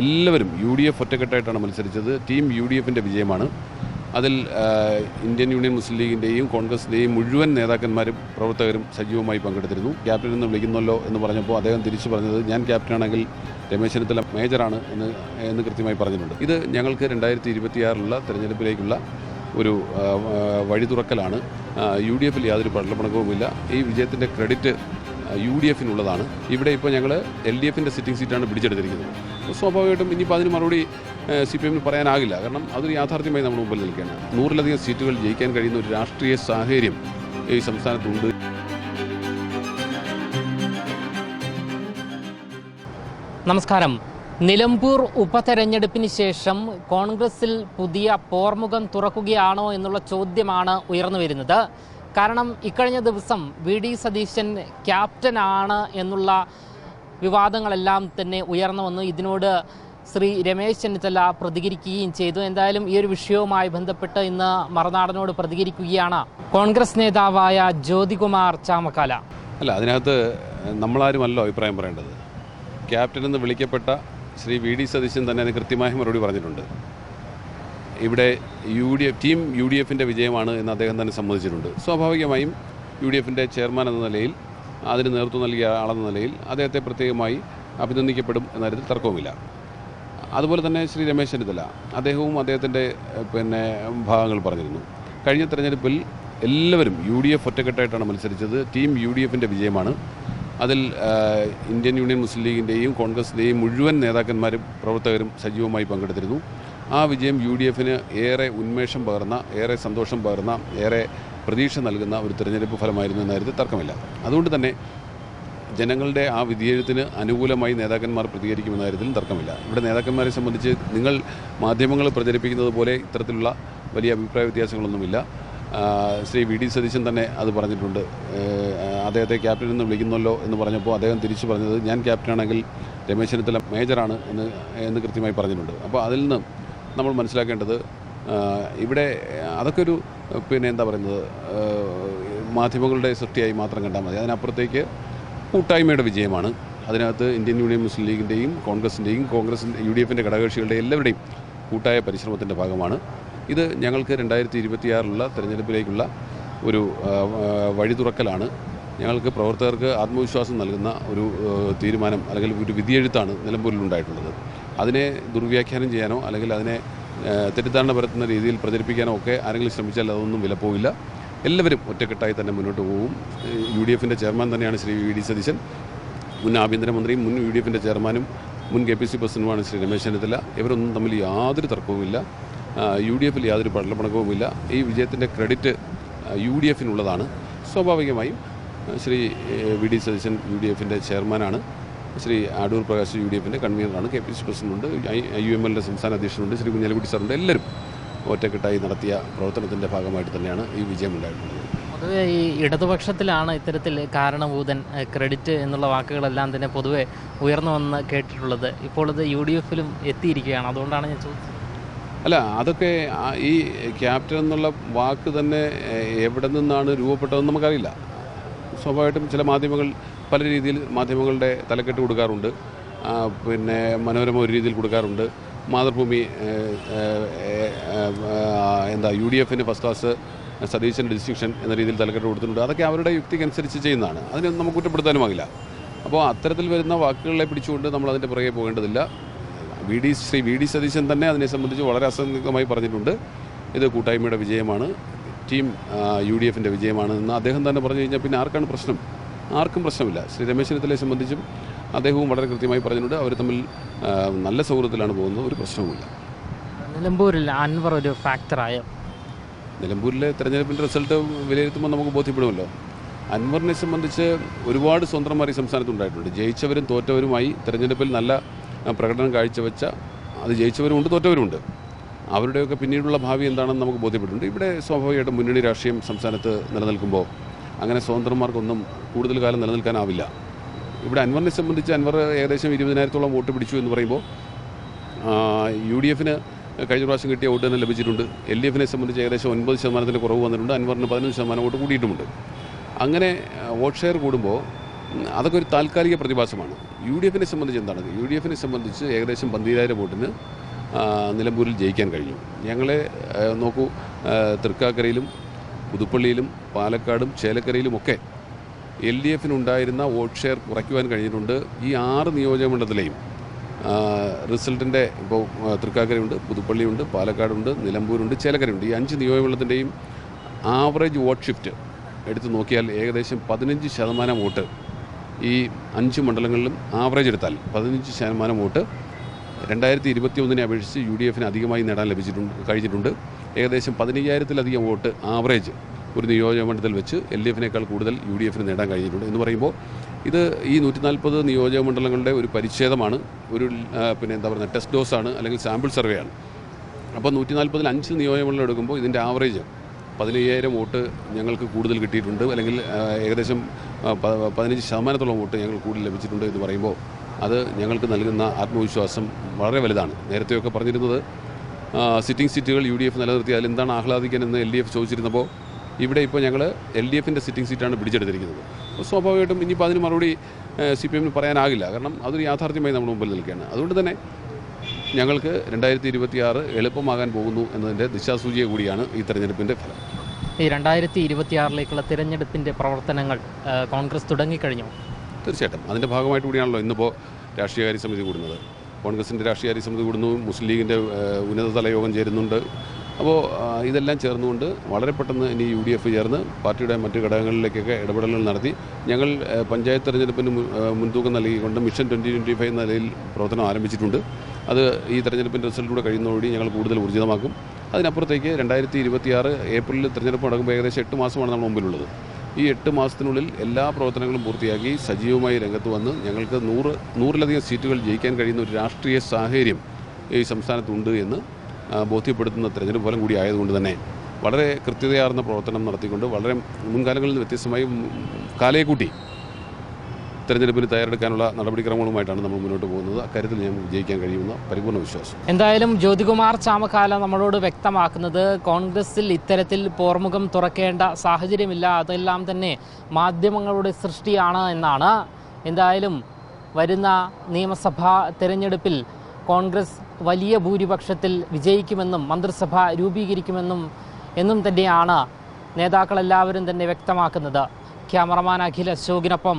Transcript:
എല്ലാവരും U D F ഒറ്റക്കെട്ടായിട്ടാണ് മത്സരിച്ചത്. Team U D എഫിന്റെ വിജയമാണ്. അതിൽ ഇന്ത്യൻ യൂണിയൻ മുസ്ലിം ലീഗിന്റെയും കോൺഗ്രസിന്റെയും മുഴുവൻ നേതാക്കന്മാരും പ്രവർത്തകരും സജീവമായി പങ്കെടുത്തിരുന്നു. ക്യാപ്റ്റൻ എന്ന് വിളിക്കുന്നല്ലോ എന്ന് പറഞ്ഞപ്പോൾ അദ്ദേഹം തിരിച്ചു പറഞ്ഞത് ഞാൻ ക്യാപ്റ്റനാണെങ്കിൽ രമേശ് ചെന്നിത്തല മേജറാണ് എന്ന് എന്ന് കൃത്യമായി പറഞ്ഞിട്ടുണ്ട്. ഇത് ഞങ്ങൾക്ക് രണ്ടായിരത്തി ഇരുപത്തിയാറിലുള്ള തെരഞ്ഞെടുപ്പിലേക്കുള്ള ഒരു വഴി തുറക്കലാണ് യു ഡി എഫിൽ യാതൊരു പടലപ്പണക്കവുമില്ല. ഈ വിജയത്തിന്റെ ക്രെഡിറ്റ് യു ഡി എഫിനുള്ളതാണ് ഇവിടെ ഇപ്പോൾ ഞങ്ങൾ എൽ ഡി എഫിന്റെ സിറ്റിംഗ് സീറ്റാണ് പിടിച്ചെടുത്തിരിക്കുന്നത്. സ്വാഭാവികമായിട്ടും ഇനിയിപ്പോൾ അതിന് മറുപടി സി പി എമ്മിന് പറയാനാകില്ല. കാരണം അതൊരു യാഥാർത്ഥ്യമായി നമ്മുടെ മുമ്പിൽ നിൽക്കുകയാണ്. നൂറിലധികം സീറ്റുകൾ ജയിക്കാൻ കഴിയുന്ന ഒരു രാഷ്ട്രീയ സാഹചര്യം ഈ സംസ്ഥാനത്തുണ്ട്. നമസ്കാരം. നിലമ്പൂർ ഉപതെരഞ്ഞെടുപ്പിന് ശേഷം കോൺഗ്രസിൽ പുതിയ പോർമുഖം തുറക്കുകയാണോ എന്നുള്ള ചോദ്യമാണ് ഉയർന്നു വരുന്നത്. കാരണം ഇക്കഴിഞ്ഞ ദിവസം വി ഡി സതീശൻ ക്യാപ്റ്റനാണ് എന്നുള്ള വിവാദങ്ങളെല്ലാം തന്നെ ഉയർന്നു വന്നു ഇതിനോട് ശ്രീ രമേശ് ചെന്നിത്തല പ്രതികരിക്കുകയും ചെയ്തു. എന്തായാലും ഈ ഒരു വിഷയവുമായി ബന്ധപ്പെട്ട് ഇന്ന് മറുനാടനോട് പ്രതികരിക്കുകയാണ് കോൺഗ്രസ് നേതാവായ ജ്യോതികുമാർ ചാമക്കാല. അല്ല അതിനകത്ത് നമ്മളാരുമല്ലോ അഭിപ്രായം പറയേണ്ടത്? ക്യാപ്റ്റൻ എന്ന് വിളിക്കപ്പെട്ട ശ്രീ വി ഡി സതീശൻ തന്നെ അതിന് കൃത്യമായ മറുപടി പറഞ്ഞിട്ടുണ്ട്. ഇവിടെ U D F team U D എഫിന്റെ വിജയമാണ് എന്ന് അദ്ദേഹം തന്നെ സമ്മതിച്ചിട്ടുണ്ട്. സ്വാഭാവികമായും യു ഡി എഫിന്റെ ചെയർമാൻ എന്ന നിലയിൽ അതിന് നേതൃത്വം നൽകിയ ആളെന്ന നിലയിൽ അദ്ദേഹത്തെ പ്രത്യേകമായി അഭിനന്ദിക്കപ്പെടും എന്ന കാര്യത്തിൽ തർക്കവുമില്ല. അതുപോലെ തന്നെ ശ്രീ രമേശ് ചെന്നിത്തല അദ്ദേഹവും അദ്ദേഹത്തിന്റെ പിന്നെ ഭാഗങ്ങൾ പറഞ്ഞിരുന്നു. കഴിഞ്ഞ തെരഞ്ഞെടുപ്പിൽ എല്ലാവരും യു ഡി എഫ് ഒറ്റക്കെട്ടായിട്ടാണ് മത്സരിച്ചത്. ടീം യു ഡി എഫിന്റെ വിജയമാണ്. അതിൽ ഇന്ത്യൻ യൂണിയൻ മുസ്ലിം ലീഗിന്റെയും കോൺഗ്രസിന്റെയും മുഴുവൻ നേതാക്കന്മാരും പ്രവർത്തകരും സജീവമായി പങ്കെടുത്തിരുന്നു. ആ വിജയം യു ഡി എഫിന് ഏറെ ഉന്മേഷം പകർന്ന ഏറെ സന്തോഷം പകർന്ന ഏറെ പ്രതീക്ഷ നൽകുന്ന ഒരു തെരഞ്ഞെടുപ്പ് ഫലമായിരുന്നു എന്ന കാര്യത്തിൽ തർക്കമില്ല. അതുകൊണ്ട് തന്നെ ജനങ്ങളുടെ ആ വിധിയെഴുത്തിന് അനുകൂലമായി നേതാക്കന്മാർ പ്രതികരിക്കുമെന്ന കാര്യത്തിൽ തർക്കമില്ല. ഇവിടെ നേതാക്കന്മാരെ സംബന്ധിച്ച് നിങ്ങൾ മാധ്യമങ്ങൾ പ്രചരിപ്പിക്കുന്നത് പോലെ ഇത്തരത്തിലുള്ള വലിയ അഭിപ്രായ വ്യത്യാസങ്ങളൊന്നുമില്ല. ശ്രീ വി ഡി സതീശൻ തന്നെ അത് പറഞ്ഞിട്ടുണ്ട്. അദ്ദേഹത്തെ ക്യാപ്റ്റൻ എന്ന് വിളിക്കുന്നല്ലോ എന്ന് പറഞ്ഞപ്പോൾ അദ്ദേഹം തിരിച്ചു പറഞ്ഞത് ഞാൻ ക്യാപ്റ്റനാണെങ്കിൽ രമേശ് ചെന്നിത്തല മേജറാണ് എന്ന് എന്ന് കൃത്യമായി പറഞ്ഞിട്ടുണ്ട്. അപ്പോൾ അതിൽ നിന്ന് നമ്മൾ മനസ്സിലാക്കേണ്ടത് ഇവിടെ അതൊക്കെ ഒരു പിന്നെ എന്താ പറയുന്നത് മാധ്യമങ്ങളുടെ സൃഷ്ടിയായി മാത്രം കണ്ടാൽ മതി. അതിനപ്പുറത്തേക്ക് കൂട്ടായ്മയുടെ വിജയമാണ്. അതിനകത്ത് ഇന്ത്യൻ യൂണിയൻ മുസ്ലിം ലീഗിന്റെയും കോൺഗ്രസിന്റെയും കോൺഗ്രസിന്റെ യു ഡി എഫിന്റെ ഘടകകക്ഷികളുടെ എല്ലാവരുടെയും കൂട്ടായ പരിശ്രമത്തിന്റെ ഭാഗമാണ്. ഇത് ഞങ്ങൾക്ക് രണ്ടായിരത്തി ഇരുപത്തിയാറിലുള്ള തെരഞ്ഞെടുപ്പിലേക്കുള്ള ഒരു വഴി തുറക്കലാണ് ഞങ്ങൾക്ക് പ്രവർത്തകർക്ക് ആത്മവിശ്വാസം നൽകുന്ന ഒരു തീരുമാനം അല്ലെങ്കിൽ ഒരു വിധിയെഴുത്താണ് നിലമ്പൂരിൽ ഉണ്ടായിട്ടുള്ളത് അതിനെ ദുർവ്യാഖ്യാനം ചെയ്യാനോ അല്ലെങ്കിൽ അതിനെ തെറ്റിദ്ധാരണ പരത്തുന്ന രീതിയിൽ പ്രചരിപ്പിക്കാനോ ഒക്കെ ആരെങ്കിലും ശ്രമിച്ചാൽ അതൊന്നും വിലപ്പോവില്ല. എല്ലാവരും ഒറ്റക്കെട്ടായി തന്നെ മുന്നോട്ട് പോകും യു ഡി എഫിന്റെ ചെയർമാൻ തന്നെയാണ് ശ്രീ വി ഡി സതീശൻ. മുൻ ആഭ്യന്തരമന്ത്രിയും മുൻ യു ഡി എഫിന്റെ ചെയർമാനും മുൻ കെ പി സി പ്രസിഡന്റുമാണ് ശ്രീ രമേശ് ചെന്നിത്തല. ഇവരൊന്നും തമ്മിൽ യാതൊരു തർക്കവുമില്ല. യു ഡി എഫിൽ യാതൊരു പടലപ്പണക്കവുമില്ല. ഈ വിജയത്തിന്റെ ക്രെഡിറ്റ് യു ഡി എഫിനുള്ളതാണ് സ്വാഭാവികമായും Shri V D Satheesan U D എഫിന്റെ ചെയർമാനാണ്. ശ്രീ അടൂർ പ്രകാശ് യു ഡി എഫിന്റെ കൺവീനറാണ്. കെ പി സി പ്രസിഡന്റുണ്ട്. യു എം എല്ലിന്റെ സംസ്ഥാന അധ്യക്ഷനുണ്ട്. ശ്രീ കുഞ്ഞാലിക്കുട്ടി സാറുണ്ട്. എല്ലാവരും ഒറ്റക്കെട്ടായി നടത്തിയ പ്രവർത്തനത്തിന്റെ ഭാഗമായിട്ട് തന്നെയാണ് ഈ വിജയം ഉണ്ടായിട്ടുള്ളത്. പൊതുവെ ഈ ഇടതുപക്ഷത്തിലാണ് ഇത്തരത്തിൽ കാരണഭൂതൻ ക്രെഡിറ്റ് എന്നുള്ള വാക്കുകളെല്ലാം തന്നെ പൊതുവെ ഉയർന്നു വന്ന് കേട്ടിട്ടുള്ളത്. ഇപ്പോൾ ഇത് യു ഡി എഫിലും എത്തിയിരിക്കുകയാണ്. അതുകൊണ്ടാണ് ഞാൻ ചോദിച്ചത്. അല്ല അതൊക്കെ ഈ ക്യാപ്റ്റൻ എന്നുള്ള വാക്ക് തന്നെ എവിടെ നിന്നാണ് രൂപപ്പെട്ടതെന്ന് നമുക്കറിയില്ല. സ്വാഭാവികമായിട്ടും ചില മാധ്യമങ്ങൾ പല രീതിയിൽ മാധ്യമങ്ങളുടെ തലക്കെട്ട് കൊടുക്കാറുണ്ട്. പിന്നെ മനോരമ ഒരു രീതിയിൽ കൊടുക്കാറുണ്ട്. മാതൃഭൂമി എന്താ യു ഡി എഫിന്റെ ഫസ്റ്റ് ക്ലാസ് സതീശന്റെ ഡിസ്ട്രിക്ഷൻ എന്ന രീതിയിൽ തലക്കെട്ട് കൊടുത്തിട്ടുണ്ട്. അതൊക്കെ അവരുടെ യുക്തിക്കനുസരിച്ച് ചെയ്യുന്നതാണ്. അതിനൊന്നും നമുക്ക് കുറ്റപ്പെടുത്താനുമാകില്ല അപ്പോൾ അത്തരത്തിൽ വരുന്ന വാക്കുകളെ പിടിച്ചുകൊണ്ട് നമ്മൾ അതിന്റെ പുറകെ പോകേണ്ടതില്ല. V D Shri V D Satheesan തന്നെ അതിനെ സംബന്ധിച്ച് വളരെ അസംഗമായി പറഞ്ഞിട്ടുണ്ട്. ഇത് കൂട്ടായ്മയുടെ വിജയമാണ്. ടീം യു ഡി എഫിന്റെ വിജയമാണ് എന്ന് അദ്ദേഹം തന്നെ പറഞ്ഞു കഴിഞ്ഞാൽ പിന്നെ ആർക്കാണ് പ്രശ്നം? ആർക്കും പ്രശ്നമില്ല. ശ്രീ രമേശ് ചെന്നിത്തലയെ സംബന്ധിച്ചും അദ്ദേഹവും വളരെ കൃത്യമായി പറഞ്ഞിട്ടുണ്ട്. അവർ തമ്മിൽ നല്ല സൗഹൃദത്തിലാണ് പോകുന്നത്. ഒരു പ്രശ്നവുമില്ല. നിലമ്പൂരിൽ അൻവർ ഒരു ഫാക്ടറായോ നിലമ്പൂരിലെ തെരഞ്ഞെടുപ്പിന്റെ റിസൾട്ട് വിലയിരുത്തുമ്പോൾ നമുക്ക് ബോധ്യപ്പെടുമല്ലോ. അൻവറിനെ സംബന്ധിച്ച് ഒരുപാട് സ്വന്തന്മാർ ഈ സംസ്ഥാനത്തുണ്ടായിട്ടുണ്ട് ജയിച്ചവരും തോറ്റവരുമായി തെരഞ്ഞെടുപ്പിൽ നല്ല പ്രകടനം കാഴ്ചവെച്ച അത് ജയിച്ചവരുമുണ്ട് തോറ്റവരുമുണ്ട് അവരുടെയൊക്കെ പിന്നീടുള്ള ഭാവി എന്താണെന്ന് നമുക്ക് ബോധ്യപ്പെട്ടുണ്ട് ഇവിടെ സ്വാഭാവികമായിട്ടും മുന്നണി രാഷ്ട്രീയം സംസ്ഥാനത്ത് നിലനിൽക്കുമ്പോൾ അങ്ങനെ സ്വതന്ത്രന്മാർക്കൊന്നും കൂടുതൽ കാലം നിലനിൽക്കാനാവില്ല. ഇവിടെ അൻവറിനെ സംബന്ധിച്ച് അൻവർ ഏകദേശം ഇരുപതിനായിരത്തോളം വോട്ട് പിടിച്ചു എന്ന് പറയുമ്പോൾ യു ഡി എഫിന് കഴിഞ്ഞ പ്രാവശ്യം കിട്ടിയ വോട്ട് തന്നെ ലഭിച്ചിട്ടുണ്ട്. എൽ ഡി എഫിനെ സംബന്ധിച്ച് ഏകദേശം ഒൻപത് ശതമാനത്തിന്റെ കുറവ് വന്നിട്ടുണ്ട്. അൻവറിന് പതിനഞ്ച് ശതമാനം വോട്ട് കൂടിയിട്ടുമുണ്ട്. അങ്ങനെ വോട്ട് ഷെയർ കൂടുമ്പോൾ അതൊക്കെ ഒരു താൽക്കാലിക പ്രതിഭാസമാണ്. യു ഡി എഫിനെ സംബന്ധിച്ച് എന്താണ്? യു ഡി എഫിനെ സംബന്ധിച്ച് ഏകദേശം പന്തിരായിരം വോട്ടിന് നിലമ്പൂരിൽ ജയിക്കാൻ കഴിഞ്ഞു. ഞങ്ങളെ നോക്കൂ തൃക്കാക്കരയിലും പുതുപ്പള്ളിയിലും പാലക്കാടും ചേലക്കരയിലുമൊക്കെ എൽ ഡി എഫിനുണ്ടായിരുന്ന വോട്ട് ഷെയർ കുറയ്ക്കുവാൻ കഴിഞ്ഞിട്ടുണ്ട്. ഈ ആറ് നിയോജകമണ്ഡലത്തിലെയും റിസൾട്ടിന്റെ ഇപ്പോൾ തൃക്കാക്കരയുണ്ട് പുതുപ്പള്ളിയുണ്ട് പാലക്കാടുണ്ട് നിലമ്പൂരുണ്ട് ചേലക്കരയുണ്ട്. ഈ അഞ്ച് നിയോജകമണ്ഡലത്തിന്റെയും ആവറേജ് വോട്ട് ഷിഫ്റ്റ് എടുത്ത് നോക്കിയാൽ ഏകദേശം പതിനഞ്ച് ശതമാനം വോട്ട് ഈ അഞ്ച് മണ്ഡലങ്ങളിലും ആവറേജ് എടുത്താൽ പതിനഞ്ച് ശതമാനം വോട്ട് രണ്ടായിരത്തി ഇരുപത്തി ഒന്നിനെ അപേക്ഷിച്ച് യു ഡി എഫിന് അധികമായി നേടാൻ ലഭിച്ചിട്ടുണ്ട് കഴിഞ്ഞിട്ടുണ്ട്. ഏകദേശം പതിനയ്യായിരത്തിലധികം വോട്ട് ആവറേജ് ഒരു നിയോജകമണ്ഡലത്തിൽ വെച്ച് എൽ ഡി എഫിനേക്കാൾ കൂടുതൽ യു ഡി എഫിന് നേടാൻ കഴിഞ്ഞിട്ടുണ്ട് എന്ന് പറയുമ്പോൾ ഇത് ഈ നൂറ്റി നാൽപ്പത് നിയോജക മണ്ഡലങ്ങളുടെ ഒരു പരിച്ഛേദമാണ് ഒരു പിന്നെ എന്താ പറയുക ടെസ്റ്റ് ഡോസ് ആണ് അല്ലെങ്കിൽ സാമ്പിൾ സർവേ ആണ് അപ്പോൾ നൂറ്റി നാൽപ്പതിൽ അഞ്ച് നിയോജകമണ്ഡലം എടുക്കുമ്പോൾ ഇതിന്റെ ആവറേജ് പതിനയ്യായിരം വോട്ട് ഞങ്ങൾക്ക് കൂടുതൽ കിട്ടിയിട്ടുണ്ട് അല്ലെങ്കിൽ ഏകദേശം പതിനഞ്ച് ശതമാനത്തോളം വോട്ട് ഞങ്ങൾ കൂടുതൽ ലഭിച്ചിട്ടുണ്ട് എന്ന് പറയുമ്പോൾ അത് ഞങ്ങൾക്ക് നൽകുന്ന ആത്മവിശ്വാസം വളരെ വലുതാണ്. നേരത്തെയൊക്കെ പറഞ്ഞിരുന്നത് സിറ്റിംഗ് സീറ്റുകൾ യു ഡി എഫ് നിലനിർത്തിയാൽ എന്താണ് ആഹ്ലാദിക്കാൻ എന്ന് എൽ ഡി എഫ് ചോദിച്ചിരുന്നപ്പോൾ ഇവിടെ ഇപ്പോൾ ഞങ്ങൾ എൽ ഡി എഫിന്റെ സിറ്റിംഗ് സീറ്റാണ് പിടിച്ചെടുത്തിരിക്കുന്നത്. സ്വാഭാവികമായിട്ടും ഇനിയിപ്പോൾ അതിന് മറുപടി സി പി എമ്മിന് പറയാനാകില്ല. കാരണം അതൊരു യാഥാർത്ഥ്യമായി നമ്മുടെ മുമ്പിൽ നിൽക്കുകയാണ്. അതുകൊണ്ട് തന്നെ ഞങ്ങൾക്ക് രണ്ടായിരത്തി ഇരുപത്തിയാറ് എളുപ്പമാകാൻ പോകുന്നു എന്നതിന്റെ ദിശാസൂചിക കൂടിയാണ് ഈ തെരഞ്ഞെടുപ്പിന്റെ ഫലം. ഈ രണ്ടായിരത്തി ഇരുപത്തിയാറിലേക്കുള്ള തിരഞ്ഞെടുപ്പിന്റെ പ്രവർത്തനങ്ങൾ കോൺഗ്രസ് തുടങ്ങിക്കഴിഞ്ഞു. തീർച്ചയായിട്ടും. അതിന്റെ ഭാഗമായിട്ട് കൂടിയാണല്ലോ ഇന്നിപ്പോൾ രാഷ്ട്രീയകാര്യ സമിതി കൂടുന്നത്. കോൺഗ്രസിന്റെ രാഷ്ട്രീയകാര്യ സമിതി കൂടുന്നു മുസ്ലിം ലീഗിന്റെ ഉന്നതതല യോഗം ചേരുന്നുണ്ട്. അപ്പോൾ ഇതെല്ലാം ചേർന്നുകൊണ്ട് വളരെ പെട്ടെന്ന് ഇനി യു ഡി എഫ് ചേർന്ന് പാർട്ടിയുടെ മറ്റു ഘടകങ്ങളിലേക്കൊക്കെ ഇടപെടലുകൾ നടത്തി. ഞങ്ങൾ പഞ്ചായത്ത് തെരഞ്ഞെടുപ്പിന് മുൻതൂക്കം നൽകിക്കൊണ്ട് മിഷൻ ട്വന്റി ട്വന്റി ഫൈവ് എന്ന നിലയിൽ പ്രവർത്തനം ആരംഭിച്ചിട്ടുണ്ട്. അത് ഈ തെരഞ്ഞെടുപ്പിന്റെ റിസൾട്ടിലൂടെ കഴിയുന്നതോടുകൂടി ഞങ്ങൾ കൂടുതൽ ഊർജിതമാക്കും. അതിനപ്പുറത്തേക്ക് രണ്ടായിരത്തി ഇരുപത്തിയാറ് ഏപ്രിലിൽ തെരഞ്ഞെടുപ്പ് നടക്കുമ്പോൾ ഏകദേശം എട്ട് മാസമാണ് നമ്മൾ മുമ്പിലുള്ളത്. ഈ എട്ട് മാസത്തിനുള്ളിൽ എല്ലാ പ്രവർത്തനങ്ങളും പൂർത്തിയാക്കി സജീവമായി രംഗത്ത് വന്ന് ഞങ്ങൾക്ക് നൂറ് നൂറിലധികം സീറ്റുകൾ ജയിക്കാൻ കഴിയുന്ന ഒരു രാഷ്ട്രീയ സാഹചര്യം ഈ സംസ്ഥാനത്തുണ്ട് എന്ന് ബോധ്യപ്പെടുത്തുന്ന തെരഞ്ഞെടുപ്പ് ഫലം കൂടി ആയതുകൊണ്ട് തന്നെ വളരെ കൃത്യതയാർന്ന പ്രവർത്തനം നടത്തിക്കൊണ്ട് വളരെ മുൻകാലങ്ങളിൽ നിന്ന് വ്യത്യസ്തമായി കാലയെക്കൂട്ടി കാലയെ കൂട്ടി തെരഞ്ഞെടുപ്പിന് തയ്യാറെടുക്കാനുള്ള നടപടിക്രമങ്ങളുമായിട്ടാണ് നമ്മൾ മുന്നോട്ട് പോകുന്നത്. അക്കാര്യത്തിൽ ഞാൻ വിജയിക്കാൻ കഴിയുമെന്ന് പരിപൂർണ വിശ്വാസം. എന്തായാലും ജ്യോതികുമാർ ചാമക്കാല നമ്മളോട് വ്യക്തമാക്കുന്നത് കോൺഗ്രസിൽ ഇത്തരത്തിൽ പോർമുഖം തുറക്കേണ്ട സാഹചര്യമില്ല. അതെല്ലാം തന്നെ മാധ്യമങ്ങളുടെ സൃഷ്ടിയാണ് എന്നാണ്. എന്തായാലും വരുന്ന നിയമസഭാ തെരഞ്ഞെടുപ്പിൽ കോൺഗ്രസ് വലിയ ഭൂരിപക്ഷത്തിൽ വിജയിക്കുമെന്നും മന്ത്രിസഭ രൂപീകരിക്കുമെന്നും എന്നും തന്നെയാണ് നേതാക്കളെല്ലാവരും തന്നെ വ്യക്തമാക്കുന്നത്. ക്യാമറമാൻ അഖിൽ അശോകിനൊപ്പം